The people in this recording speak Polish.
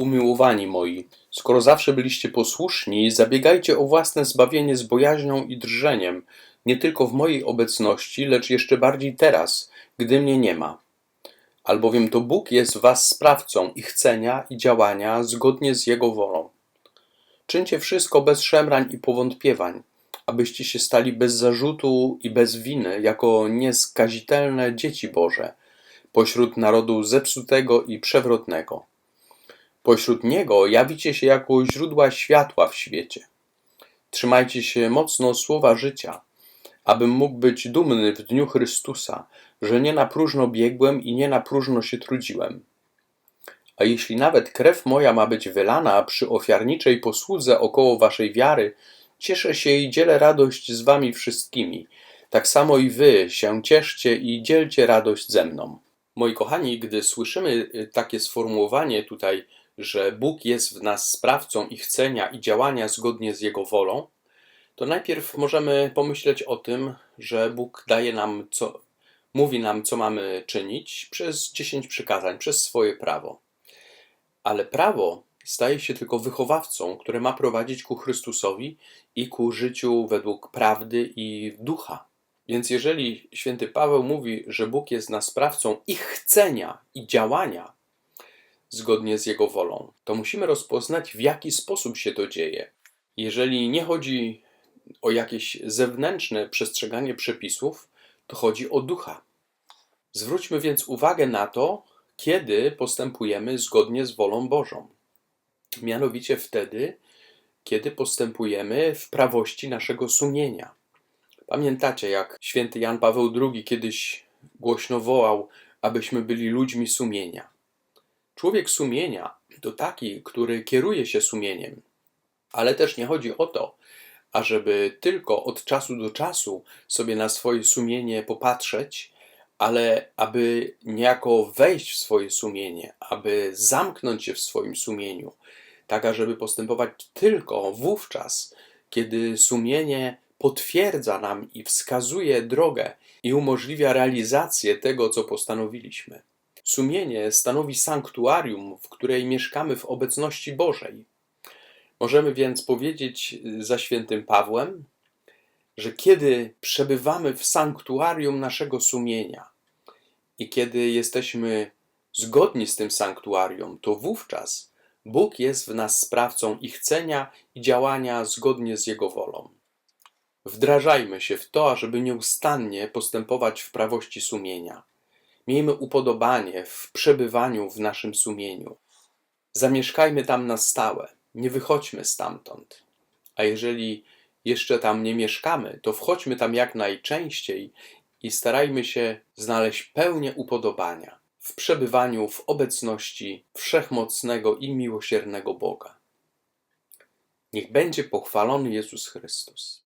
Umiłowani moi, skoro zawsze byliście posłuszni, zabiegajcie o własne zbawienie z bojaźnią i drżeniem, nie tylko w mojej obecności, lecz jeszcze bardziej teraz, gdy mnie nie ma. Albowiem to Bóg jest was sprawcą ich chcenia i działania zgodnie z Jego wolą. Czyńcie wszystko bez szemrań i powątpiewań, abyście się stali bez zarzutu i bez winy, jako nieskazitelne dzieci Boże, pośród narodu zepsutego i przewrotnego. Pośród niego jawicie się jako źródła światła w świecie. Trzymajcie się mocno słowa życia, abym mógł być dumny w dniu Chrystusa, że nie na próżno biegłem i nie na próżno się trudziłem. A jeśli nawet krew moja ma być wylana przy ofiarniczej posłudze około waszej wiary, cieszę się i dzielę radość z wami wszystkimi. Tak samo i wy się cieszcie i dzielcie radość ze mną. Moi kochani, gdy słyszymy y, takie sformułowanie tutaj, że Bóg jest w nas sprawcą ich chcenia i działania zgodnie z Jego wolą, to najpierw możemy pomyśleć o tym, że Bóg daje nam, co, mówi nam, co mamy czynić przez dziesięć przykazań, przez swoje prawo. Ale prawo staje się tylko wychowawcą, które ma prowadzić ku Chrystusowi i ku życiu według prawdy i ducha. Więc jeżeli święty Paweł mówi, że Bóg jest nas sprawcą ich chcenia i działania zgodnie z Jego wolą, to musimy rozpoznać, w jaki sposób się to dzieje. Jeżeli nie chodzi o jakieś zewnętrzne przestrzeganie przepisów, to chodzi o ducha. Zwróćmy więc uwagę na to, kiedy postępujemy zgodnie z wolą Bożą. Mianowicie wtedy, kiedy postępujemy w prawości naszego sumienia. Pamiętacie, jak święty Jan Paweł II kiedyś głośno wołał, abyśmy byli ludźmi sumienia. Człowiek sumienia to taki, który kieruje się sumieniem, ale też nie chodzi o to, ażeby tylko od czasu do czasu sobie na swoje sumienie popatrzeć, ale aby niejako wejść w swoje sumienie, aby zamknąć się w swoim sumieniu, tak ażeby postępować tylko wówczas, kiedy sumienie potwierdza nam i wskazuje drogę i umożliwia realizację tego, co postanowiliśmy. Sumienie stanowi sanktuarium, w której mieszkamy w obecności Bożej. Możemy więc powiedzieć za świętym Pawłem, że kiedy przebywamy w sanktuarium naszego sumienia i kiedy jesteśmy zgodni z tym sanktuarium, to wówczas Bóg jest w nas sprawcą ich chcenia i działania zgodnie z Jego wolą. Wdrażajmy się w to, ażeby nieustannie postępować w prawości sumienia. Miejmy upodobanie w przebywaniu w naszym sumieniu. Zamieszkajmy tam na stałe, nie wychodźmy stamtąd. A jeżeli jeszcze tam nie mieszkamy, to wchodźmy tam jak najczęściej i starajmy się znaleźć pełnię upodobania w przebywaniu w obecności wszechmocnego i miłosiernego Boga. Niech będzie pochwalony Jezus Chrystus.